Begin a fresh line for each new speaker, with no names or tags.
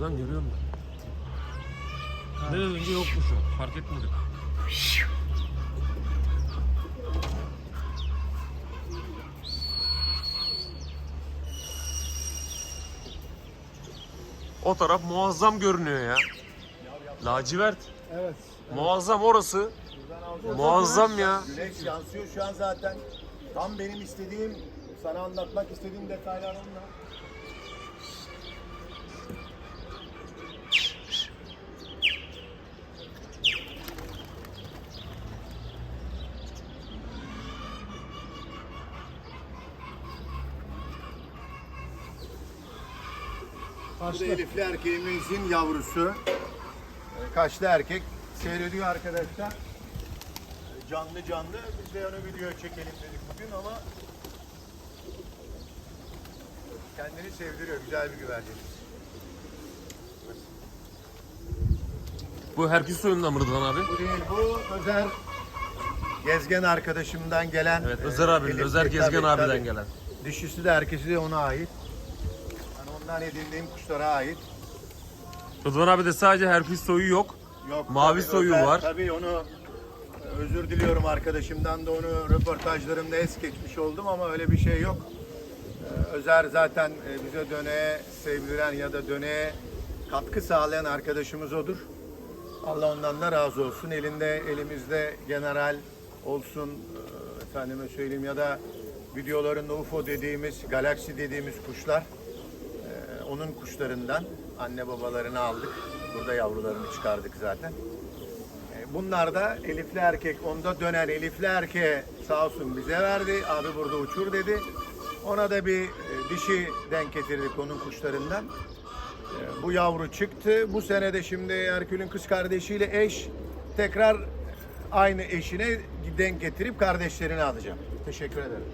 Buradan görüyorum ben. Biraz önce yokmuş o. Fark etmedim. O taraf muazzam görünüyor ya. Lacivert.
Evet.
Muazzam orası. Muazzam ya.
Güneş yansıyor şu an zaten. Tam benim istediğim, sana anlatmak istediğim detaylar onlar. Bu da. Elifli erkeğimizin yavrusu. Ee, Kaçlı erkek seyrediyor arkadaşlar. Ee, Canlı canlı. Biz de onu video çekelim dedik bugün ama kendini sevdiriyor. Güzel bir güvercin.
Bu herkes soyundan mı Rıdvan abi?
Bu değil bu Özer Gezgen arkadaşımdan gelen.
Evet
e,
Özer abinin,
Elifli,
Özer Gezgen
tabii,
abiden
tabii.
gelen.
Dişisi de erkesi de ona ait. Ondan edindiğim kuşlara ait.
Rıdvan abi de sadece herkes soyu yok.
Yok,
Mavi
tabii
soyu
Özer-
var.
Tabii onu e, özür diliyorum arkadaşımdan da onu röportajlarımda es geçmiş oldum ama öyle bir şey yok. Ee, Özer zaten e, bize döneğe sevdiren ya da döneğe katkı sağlayan arkadaşımız odur. Allah ondan da razı olsun. Elinde elimizde general olsun e, efendime söyleyeyim ya da videolarında UFO dediğimiz, galaksi dediğimiz kuşlar e, onun kuşlarından anne babalarını aldık. Burada yavrularını çıkardık zaten. E, Bunlar da elifli erkek, onda dönen elifli erkeğe sağ olsun bize verdi. Abi burada uçur dedi. Ona da bir e, dişi denk getirdik onun kuşlarından. E, Bu yavru çıktı. Bu sene de şimdi Herkül'ün kız kardeşiyle eş tekrar aynı eşine denk getirip kardeşlerini alacağım. Teşekkür ederim.